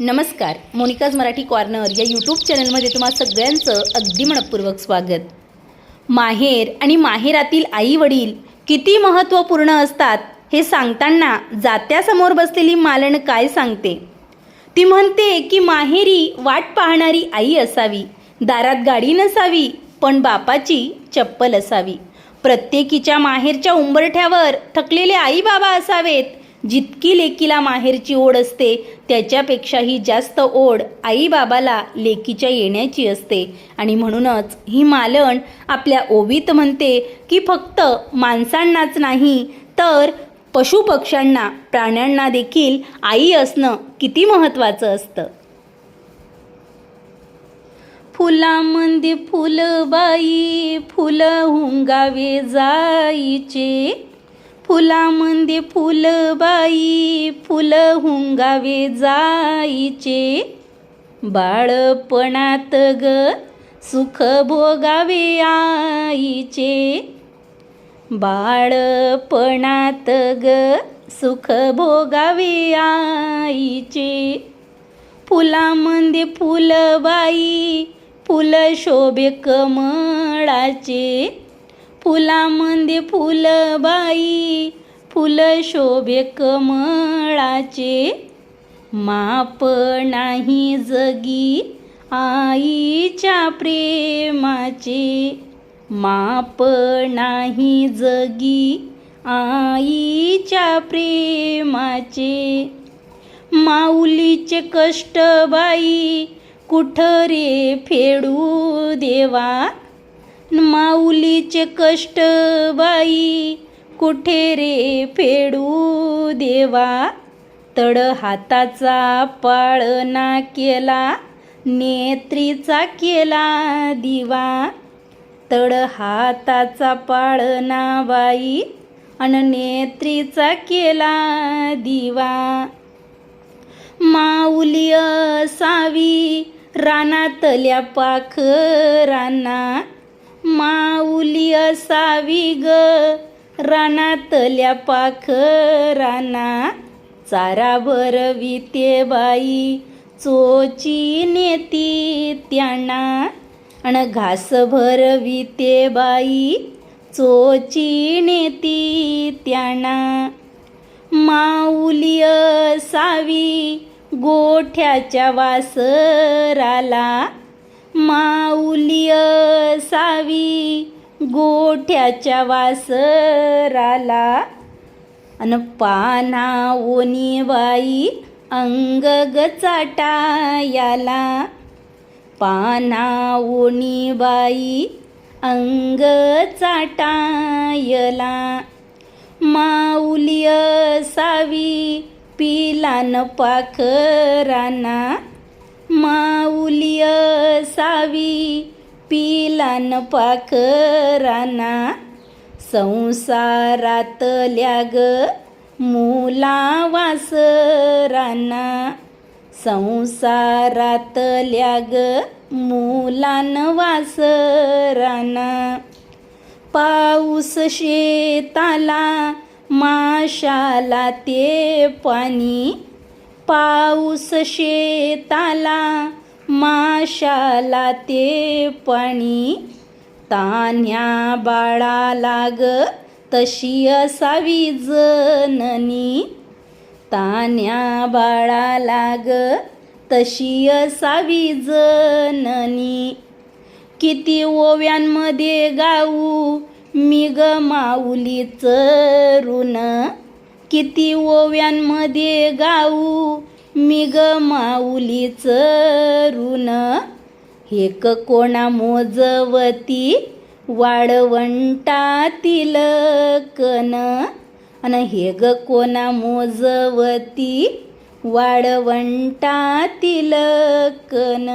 नमस्कार मोनिकाज मराठी कॉर्नर या यूट्यूब चॅनलमध्ये तुम्हा सगळ्यांचं अगदी मनपूर्वक स्वागत. माहेर आणि माहेरातील आई वडील किती महत्त्वपूर्ण असतात हे सांगताना जात्यासमोर बसलेली मालन काय सांगते? ती म्हणते की माहेरी वाट पाहणारी आई असावी दारात गाडी नसावी पण बापाची चप्पल असावी. प्रत्येकीच्या माहेरच्या उंबरठ्यावर थकलेले आई बाबा असावेत जितकी लेकीला माहेरची ओढ असते त्याच्यापेक्षाही जास्त ओढ आईबाबाला लेकीच्या येण्याची असते. आणि म्हणूनच ही मालण आपल्या ओवीत म्हणते की फक्त माणसांनाच नाही तर पशुपक्ष्यांना प्राण्यांना देखील आई असणं किती महत्त्वाचं असतं. फुलामंदी फुलबाई फुलं हुंगावे जाईचे. फुलामध्ये फुलबाई फुलं हुंगावे जाईचे. बाळपणात ग सुख भोगावे आईचे. बाळपणात ग सुख भोगावे आईचे. फुलामध्ये फुलबाई फुलं शोभे कमळाचे. फुलामध्ये फुलबाई फुल शोभे कमळाचे. माप नाही जगी आईच्या प्रेमाचे. माप नाही जगी आईच्या प्रेमाचे. माऊलीचे कष्ट बाई कुठ रे फेडू देवा? माऊलीचे कष्ट बाई कुठे रे फेडू देवा? तड हाताचा पाळणा केला नेत्रीचा केला दिवा. तड हाताचा पाळणा बाई अन नेत्रीचा केला दिवा. माऊली असावी रानातल्या पाखरांना माऊली असावी ग. रानातल्या पाखराना चारा भरविते बाई. चोची नेती त्यांना अन घास भरविते बाई. चोची नेती त्यांना माऊली असावी. गोठ्याच्या वासराला माऊली सावी गोठ्याच्या वासराला. अन पाना ओनी बाई अंग ग चाटायाला. पाना ओनी बाई अंग चाटायला. माऊली सावी पिलान पाखराना. माऊली असावी पिलान पाखराना संसारातल्या ग मुला वासरांना संसारातल्या ग मुलान वासरांना पाऊस शेताला माशाला ते पाणी पाऊस शेताला माशाला ते पाणी. तान्या बाळा लाग तशी असावी जननी. तान्या बाळा लाग तशी असावी जननी. किती ओव्यांमध्ये गाऊ मी ग माऊलीचं ऋण. किती ओव्यांमध्ये गाऊ? मी ग माऊलीच ऋण. हे कोणा मोजवती वाळवंटातील कन आणि हे ग कोणा मोजवती वाळवंटातील कन